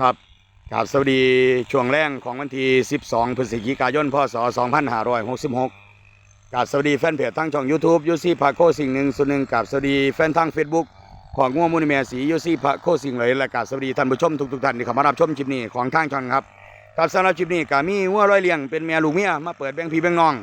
ครับกาบสวัสดีช่วงแรงของวันที่ 12 พฤศจิกายน พศ 2566กาบสวัสดีแฟนเพจทั้งช่อง YouTube ยูซี่พาโคสิ่งหนึ่งส่วนหนึ่งกาบสวัสดีแฟนทาง Facebook ของง่วงมูนิเมียสียูซี่พาโคสิ่งเลยและกาบสวัสดีท่านผู้ชมทุกๆท่านที่เข้ามารับชมคลิปนี้ของทางช่องครับครับสำหรับคลิปนี้ก็มีวัวร้อยเลี้ยงเป็นเมียลูกเมียมาเปิดแบงค์พี่แบงค์น้อง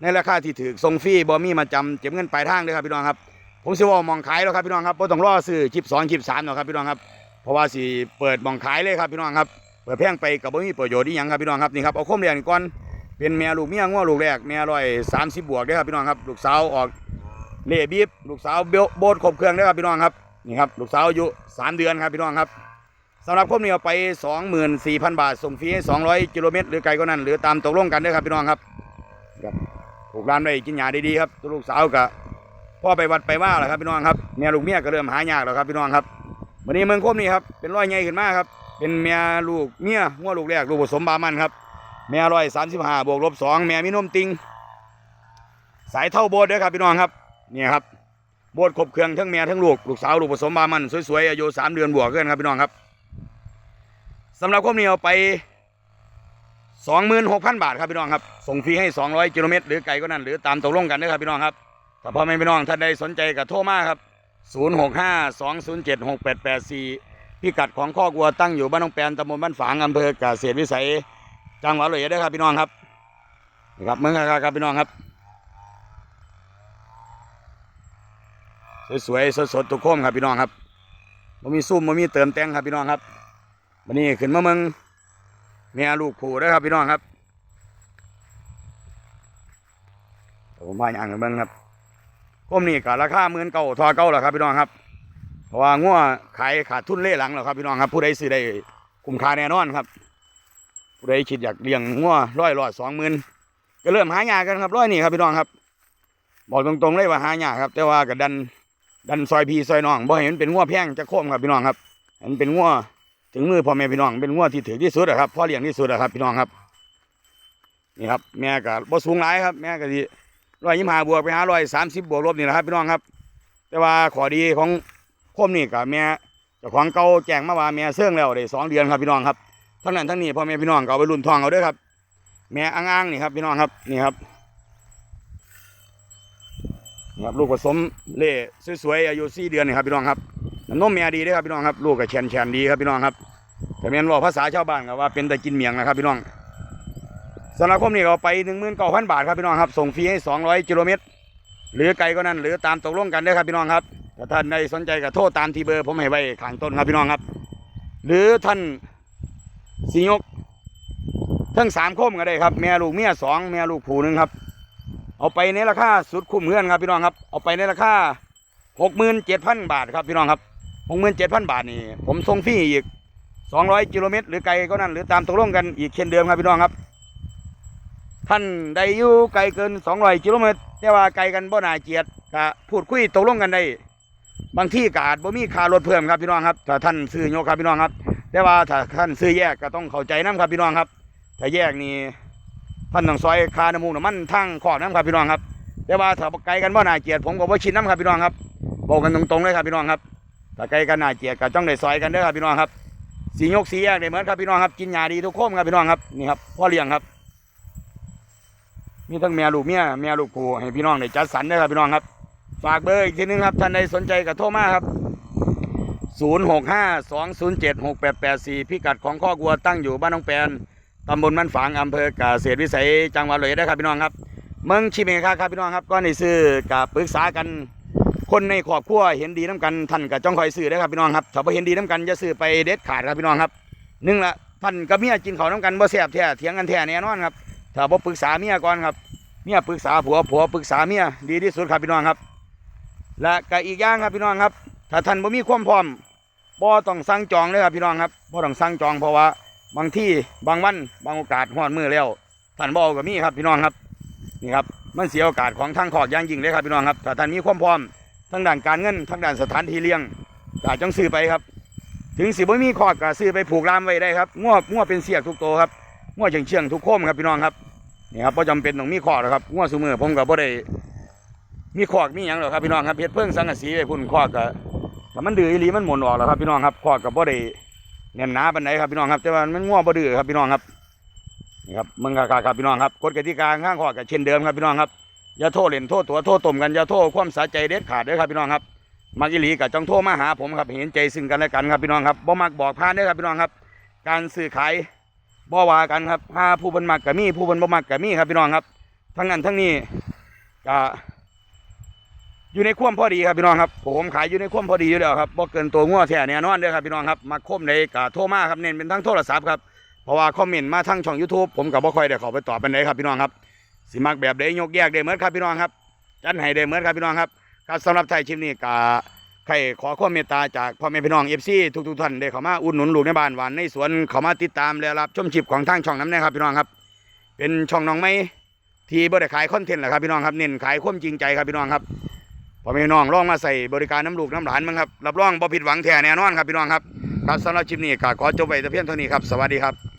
ในราคาที่ถือทรงฟรีบ่มีมาจำเก็บเงินปลายทางเลยครับพี่น้องครับผมสิเว่ามองขายแล้วครับพี่น้องครับบ่ต้องรอซื้อคลิปสองคลิปสามหรอกครับพี่น้องครับ เพราะว่าสิเปิดมองขายเลยครับพี่น้องครับเปิดแพงไปกับบ่มีประโยชน์อีหยังครับพี่น้องครับนี่ครับเอาโคมเรียนก่อนเป็นแม่ลูกเมียงัวลูกแรกแม่ร้อยสามสิบบวกเด้ครับพี่น้องครับลูกสาวออกเล่บีบลูกสาวเบลโบดครบเครื่องเด้ครับพี่น้องครับนี่ครับลูกสาวอายุสามเดือนครับพี่น้องครับสำหรับโคมนี้เอาไปสองหมื่นสี่พันบาท ส่งฟรีสองร้อยกิโลเมตร หรือไกลก็นั่นหรือตามตกลงกันเด้ครับพี่น้องครับครับถูกร้านได้กินยาดีๆครับตัวลูกสาวกับพ่อไปวัดไปว่าแหละครับพี่น้องครับแม่ลูกเมียก็เริ่มหายากแล้วครับพี่น้องครับ วันนี้เมืองคมนี่ครับเป็นร้อยใหญ่ขึ้นมากครับ เป็นเมียลูกเมียงัวลูกแรกลูกผสมบามันครับแม่ร้อยสามสิบห้าบวกลบสองแม่มีนมติงสายเท่าโบสถ์เด้อครับพี่น้องครับเนี่ยครับโบสถ์ครบเครื่องทั้งแม่ทั้งลูกลูกสาวลูกผสมบามันสวยๆอายุสามเดือนบวกเกินครับพี่น้องครับสำหรับข้อมนี้เอาไปสองหมื่นหกพันบาทครับพี่น้องครับส่งฟรีให้สองร้อยกิโลเมตรหรือไกลก็นั่นหรือตามตกลงกันเด้อครับพี่น้องครับถ้าพ่อแม่พี่น้องท่านใดสนใจก็โทรมาครับ ศูนย์หกห้าสองศูนย์เจ็ดหกแปดแปดสี่พิกัดของข้อกวัวตั้งอยู่บ้านหนองแปนตำบลบ้านฝางอำเภอกเกษตรวิสัย จังหวัดเลยได้ครับพี่น้องครับครับเมืองครับครับพี่น้องครับ สวยๆสดๆทุกโคมครับพี่น้องครับมันมีซุ่มมันมีเติมแต่งครับพี่น้องครับวันนี้ขึ้นมาเมืองเมียลูกผูได้ครับพี่น้องครับผมพาอย่างไปเมืองครับ โคมนี่ก็ราคาหมื่นเก้าทอเก้าแหละครับพี่น้องครับ เพราะว่างัวขายขาดทุนเล่หลังแล้วครับพี่น้องครับ ผู้ใดซื้อได้คุ้มค่าแน่นอนครับ ผู้ใดคิดอยากเลี้ยงงัวร้อยร้อยสองหมื่นก็เริ่มหายากกันครับร้อยนี่ครับพี่น้องครับ บอกตรงๆเลยว่าหายากครับ แต่ว่าก็ดันดันซอยพีซอยน้องบ่ให้มันเป็นงัวแพงจะโค้มครับพี่น้องครับมันเป็นงัวถึงมือพ่อแม่พี่น้องเป็นงัวที่ถือที่สุดอะครับพ่อเลี้ยงที่สุดอะครับพี่น้องครับนี่ครับ แม่ก็บ่สูงหลายครับ แม่ก็ดี ร้อยยี่ห้าบวกไปหาร้อยสามสิบบวกลบนี่แหละครับพี่น้องครับ แต่ว่าขอดีของคมนี่กับแม่จ้าของเก่าแจ้งมาว่าแม่เสื่องแล้วได้สองเดือนครับพี่น้องครับทั้งนั้นทั้งนี้พ่อแม่พี่น้องก็เอาไปรุ่นทองเอาด้วยครับ แม่อ้างๆนี่ครับพี่น้องครับนี่ครับนี่ครับลูกผสมเล่สวยๆอายุสี่เดือนนี่ครับพี่น้องครับน้ำนมแม่ดีด้อครับพี่น้องครับลูกก็แฉนแฉนดีครับพี่น้องครับแต่แม่นว่าภาษาชาวบ้านก็ว่าเป็นแต่กินเมียงนะครับพี่น้อง สำหรับคมนี่ก็เอาไปหนึ่งหมื่นเก้าพันบาทครับพี่น้องครับ ส่งฟรีให้สองร้อยกิโลเมตร หรือไกลก็นั้นหรือตามตกลงกันเด้ครับพี่น้องครับถ้าท่านใดสนใจก็โทรตามที่เบอร์ผมให้ไว้ข้างต้นครับพี่น้องครับ หรือท่านสียกทั้งสามคมก็ได้ครับแม่ลูกเมียสองแม่ลูกผูหนึ่งครับ เอาไปในราคาสุดคุ้มเงื่อนครับพี่น้องครับ เอาไปในราคาหกหมื่นเจ็ดพันบาทครับพี่น้องครับหกหมื่นเจ็ดพันบาทนี่ผมส่งฟรีอีกสองร้อยกิโลเมตรหรือไกลก็นั่นหรือตามตกลงกันอีกเช่นเดิมครับพี่น้องครับ ท่านใดอยู่ไกลเกินสองร้อยกิโลเมตรแต่ว่าไกลกันบ่นาเกียดก็พูดคุยตกลงกันได้บางที่กาจบ่มีค่ารถเพิ่มครับพี่น้องครับถ้าท่านซื้อโยกครับพี่น้องครับ แต่ว่าถ้าท่านซื้อแยกก็ต้องเข้าใจน้ำครับพี่น้องครับถ้าแยกนี่ท่านต้องซอยคาน้ำมูกน้ำมันทั้งขอน้ำครับพี่น้องครับ แต่ว่าถ้าไกลกันบ่นาเกียดผมก็บ่ชินน้ำครับพี่น้องครับบอกกันตรงๆเลยครับพี่น้องครับถ้าไกลกันนาเกียดก็ต้องได้ซอยกันเด้อครับพี่น้องครับสียกสีแยกได้เหมือนครับพี่น้องครับกินยาดีทุกโคมครับพี่น้องครับนี่ครับพ่อเลี้ยงครับ มีทั้งแม่ลูกเมียแม่ลูกผู้ให้พี่น้องได้จัดสรรเด้ครับพี่น้องครับ ฝากเบอร์อีกทีนึงครับท่านใดสนใจก็โทรมาครับ 0652076884 พิกัดของข้อกวัวตั้งอยู่บ้านน้องแปนตำบลบ้านฝางอำเภอกเกษตวิสัยจังหวัดเลยได้ครับพี่น้องครับเมืองชิเมคาครับพี่น้องครับก็ในซื้อกับปรึกษากันคนในครอบครัวเห็นดีน้ำกันท่านก็จ้องคอยซื้อได้ครับพี่น้องครับถ้าบ่เห็นดีน้ำกันจะซื้อไปเด็ดขาดครับพี่น้องครับหนึ่งละท่านกับเมียกินข้าวน้ำกันบ่แซ่บแท้เถียงกันแท้แน่นอนครับ ถ้าบ่ปรึกษาเมียก่อนครับเมียปรึกษาผัวผัวปรึกษาเมียดีที่สุดครับพี่น้องครับ และก็อีกอย่างครับพี่น้องครับ ถ้าท่านบ่มีความพร้อมบ่ต้องสั่งจองเลยครับพี่น้องครับบ่ต้องสั่งจองเพราะว่าบางที่บางวันบางโอกาสฮอดมือแล้วท่านบ่เอาก็มีครับพี่น้องครับนี่ครับมันเสียโอกาสของทางขอกย่างยิ่งเลยครับพี่น้องครับถ้าท่านมีความพร้อมทั้งด้านการเงินทั้งด้านสถานที่เลี้ยงอาจจังซื้อไปครับ ถึงสิบ่มีขอกก็ซื้อไปผูกรามไว้ได้ครับง้อง้อเป็นเสียกทุกโตครับ ง้อเชียงเชียงทุกโคมครับพี่น้องครับนี่ครับบ่จำเป็นต้องมีขอกหรอกครับงัวซุมือผมก็บ่ได้มีขอกมีหยังหรอกครับพี่น้องครับเฮ็ดเพิ่งสังกะสีไว้พุ่นขอกก็ถ้ามันดื้ออีหลีมันหมุนออกแล้วครับพี่น้องครับขอกก็บ่ได้แน่นหนาปานไหนครับพี่น้องครับแต่ว่ามันง่วบ่ดื้อครับพี่น้องครับนี่ครับมึงกาครับพี่น้องครับกฎกติกาข้างขอกับเช่นเดิมครับพี่น้องครับอย่าโทษเล่นโทษตัวโทษตมกันอย่าโทษความสาใจเด็ดขาดเด้อครับพี่น้องครับมักอีหลีกับจองโทรมาหาผมครับเห็นใจซึ่งกันและกันครับพี่น้องครับบ่มักบอกพานด้อครับพี่น้องครับ การซื้อขาย บ่ว่ากันครับถ้าผู้เพิ่นมักก็มีผู้เพิ่นบ่มักก็มีครับพี่น้องครับ ทั้งนั้นทั้งนี้ก็อยู่ในควมพอดีครับพี่น้องครับผมขายอยู่ในควมพอดีอยู่แล้วครับบ่เกินตัวงัวแท้แน่นอนเด้อครับพี่น้องครับมาคมใดก็โทรมาครับเน้นเป็นทั้งโทรศัพท์ครับเพราะว่าคอมเมนต์มาทั้งช่อง YouTube ผมก็บ่ค่อยได้เข้าไปตอบเปานใดครับพี่น้องครับสิมักแบบใดยกแยกได้เหมือนครับพี่น้องครับจัดให้ได้เหมือนครับพี่น้องครับครับสำหรับไทยชิปนี้ก็ ใครขอความเมตตาจากพ่อแม่พี่น้อง FC ทุกๆท่านได้เข้ามาอุดหนุนลูกในบ้านหวานในสวนเข้ามาติดตามและรับชมชิปของทางช่องน้ำนะครับพี่น้องครับ เป็นช่องน้องไม้ที่บริขายคอนเทนต์แหละครับพี่น้องครับเน้นขายความจริงใจครับพี่น้องครับพ่อแม่พี่น้องลองมาใส่บริการน้ำลูกน้ำหลานมั้งครับรับรองบ่ผิดหวังแท้แน่นอนครับพี่น้องครับครับสำหรับคลิปนี้ก็ขอจบไว้แต่เพียงเท่านี้ครับสวัสดีครับ